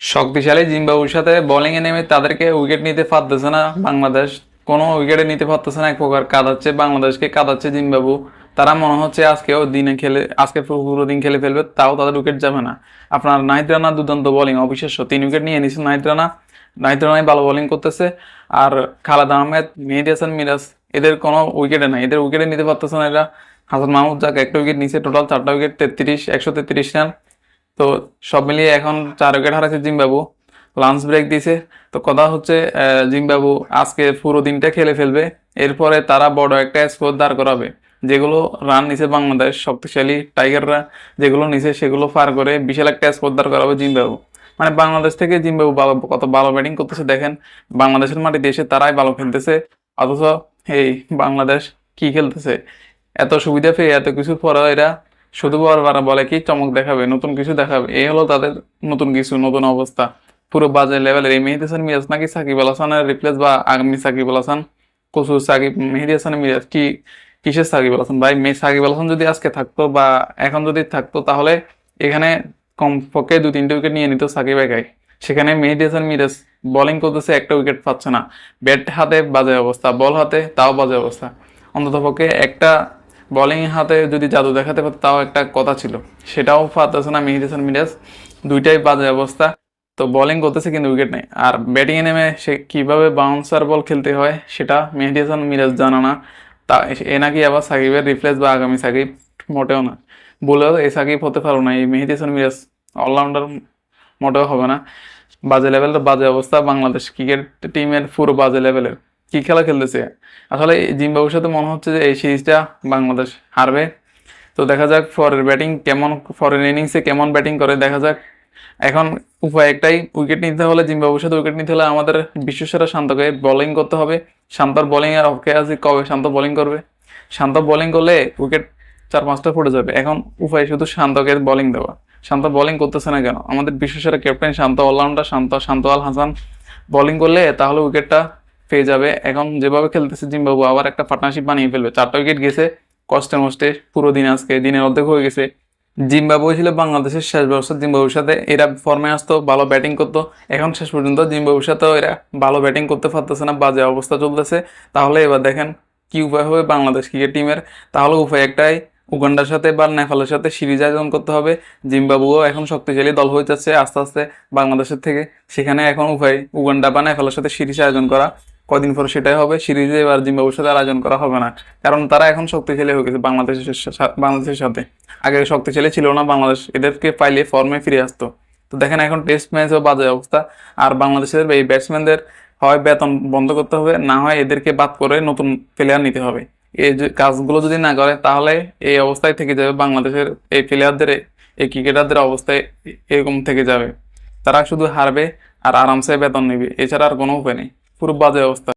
শক্তিশালী জিম্বাবুর সাথে বোলিং এ নেমে তাদেরকে উইকেট নিতে পারতেছে না বাংলাদেশ। কোনো উইকেটে নিতে পারতেছে না, এক প্রকার কাঁদাচ্ছে, বাংলাদেশকে কাঁদাচ্ছে জিম্বাবু। তারা মনে হচ্ছে আজকেও দিনে খেলে, আজকে পুরো দিন খেলে ফেলবে, তাও তাদের উইকেট যাবে না। আপনার নাহিদ রানা দুর্দান্ত বোলিং অবিশ্বাস্য। তিন উইকেট নিয়ে নিয়েছেন নাহিদ রানা। নাহিদ রানাই ভালো বোলিং করতেছে। আর খালেদ আহমেদ, মেহেদি হাসান মিরাজ, এদের কোনো উইকেটে নাই। এদের উইকেটে নিতে পারতেছে না এরা। হাসান মাহমুদ যাক, একটা উইকেট নিচে টোটাল চারটা উইকেট তেত্রিশ, একশো তেত্রিশ রান। তো সব মিলিয়ে এখন চার উইকেট হারাচ্ছে জিম্বাবু, লাঞ্চ ব্রেক দিছে। তো কথা হচ্ছে জিম্বাবু আজকে পুরো দিনটা খেলে ফেলবে। এরপরে তারা বড় একটা স্কোর দাঁড় করাবে, যেগুলো রান নিছে বাংলাদেশ শক্তিশালী টাইগাররা যেগুলো নিছে সেগুলো পার করে বিশাল একটা স্কোর দাঁড় করাবে জিম্বাবু। মানে বাংলাদেশ থেকে জিম্বাবু ভালো, কত ভালো ব্যাটিং করতেছে, দেখেন। বাংলাদেশের মাটিতে এসে তারাই ভালো খেলতেছে। অথচ, এই বাংলাদেশ কি খেলতেছে? এত সুবিধা পেয়ে এত কিছু পরেও এরা। শুধু বারবার বলে কি চমক দেখাবে, নতুন কিছু দেখাবে। এই হলো তাদের নতুন কিছু, নতুন অবস্থা। পুরো বাজে লেভেলের এই মেহেদি হাসান মিরাজ নাকি সাকিব আল হাসানের রিপ্লেস বা আগামী সাকিব আল হাসান? কসুর সাকিব, মেহেদি হাসান মিরাজ কি, কিসের সাকিব আল হাসান? ভাই সাকিব আল হাসান যদি আজকে থাকতো বা এখন যদি থাকতো তাহলে এখানে কমপক্ষে দু তিনটে উইকেট নিয়ে নিত সাকিব একাই। সেখানে মেহেদি হাসান মিরাজ বোলিং করতেছে, একটা উইকেট পাচ্ছে না। ব্যাট হাতে বাজে অবস্থা বল হাতে তাও বাজে অবস্থা। অন্ততপক্ষে একটা বোলিং হাতে যদি জাদু দেখাতে পারতো, তাও একটা কথা ছিল। সেটাও পারতেছে না মেহেদি হাসান মিরাজ। দুইটাই বাজে অবস্থা। তো বোলিং করতেছে কিন্তু উইকেট নেই। আর ব্যাটিংয়ে নেমে সে কীভাবে বাউন্সার বল খেলতে হয়, সেটা মেহেদি হাসান মিরাজ জানা না। তা এ নাকি আবার সাকিবের রিপ্লেস বা আগামী সাকিব? মোটেও না। বলেও এই সাকিব হতে পারো না। এই মেহেদি হাসান মিরাজ অলরাউন্ডার মোটেও হবে না। বাজে লেভেলের বাজে অবস্থা। বাংলাদেশ ক্রিকেট টিমের পুরো বাজে লেভেলের কি খেলা খেলতেছে? আসলে জিম্বাবুর সাথে মনে হচ্ছে যে এই সিরিজটা বাংলাদেশ হারবে। তো দেখা যাক ফরের ব্যাটিং কেমন ফরের ইনিংসে কেমন ব্যাটিং করে, দেখা যাক। এখন উপায় একটাই উইকেট নিতে হলে জিম্বাবুর সাথে উইকেট নিতে হলে আমাদের বিশ্বসেরা শান্তকে বোলিং করতে হবে। শান্তর বোলিং এর অফকে আছে, কবে শান্ত বোলিং করবে? শান্ত বোলিং করলে উইকেট চার পাঁচটা পড়ে যাবে। এখন উপায় শুধু শান্তকে বোলিং দেওয়া। শান্ত বোলিং করতেছে না কেন? আমাদের বিশ্বসেরা captain Shanto all rounder Shanto Shanto Al Hasan. Bowling করলে তাহলে উইকেটটা পেয়ে যাবে। এখন যেভাবে খেলতেছে জিম্বাবু আবার একটা পার্টনারশিপ বানিয়ে ফেলবে। চারটা উইকেট গেছে কষ্টে মষ্টে পুরো দিন আজকে, দিনের অর্ধেক হয়ে গেছে। জিম্বাবু ছিল বাংলাদেশের শেষ ব্যবস্থা জিম্বাবুর সাথে। এরা ফর্মে আসতো, ভালো ব্যাটিং করতো। এখন শেষ পর্যন্ত জিম্বাবুর সাথেও এরা ভালো ব্যাটিং করতে পারতেছে না। বাজে অবস্থা চলতেছে। তাহলে এবার দেখেন কি উপায় হবে বাংলাদেশ ক্রিকেট টিমের তাহলে উপায় একটাই, উগান্ডার সাথে বা নেপালের সাথে সিরিজ আয়োজন করতে হবে। জিম্বাবুও এখন শক্তিশালী দল হয়ে যাচ্ছে আস্তে আস্তে বাংলাদেশের থেকে। সেখানে এখন উপায় উগান্ডা বা নেপালের সাথে সিরিজ আয়োজন করা কদিন পর সেটাই হবে, সিরিজে এবার জিম্বাবুর সাথে আর আয়োজন করা হবে না। কারণ তারা এখন শক্তিশালী হয়ে গেছে বাংলাদেশের বাংলাদেশের সাথে। আগে শক্তিশালী ছিল না বাংলাদেশ, এদেরকে পাইলে ফর্মে ফিরে আসতো। তো দেখেন এখন টেস্ট ম্যাচও বাজে অবস্থা। আর বাংলাদেশের এই ব্যাটসম্যানদের হয় বেতন বন্ধ করতে হবে, না হয় এদেরকে বাদ করে নতুন প্লেয়ার নিতে হবে। এই কাজগুলো যদি না করে, তাহলে এই অবস্থায় থেকে যাবে বাংলাদেশের এই প্লেয়ারদের এই ক্রিকেটারদের অবস্থায় এরকম থেকে যাবে। তারা শুধু হারবে আর আরামসে বেতন নেবে, এছাড়া আর কোনো উপায় নেই। পুরো বাজে অবস্থা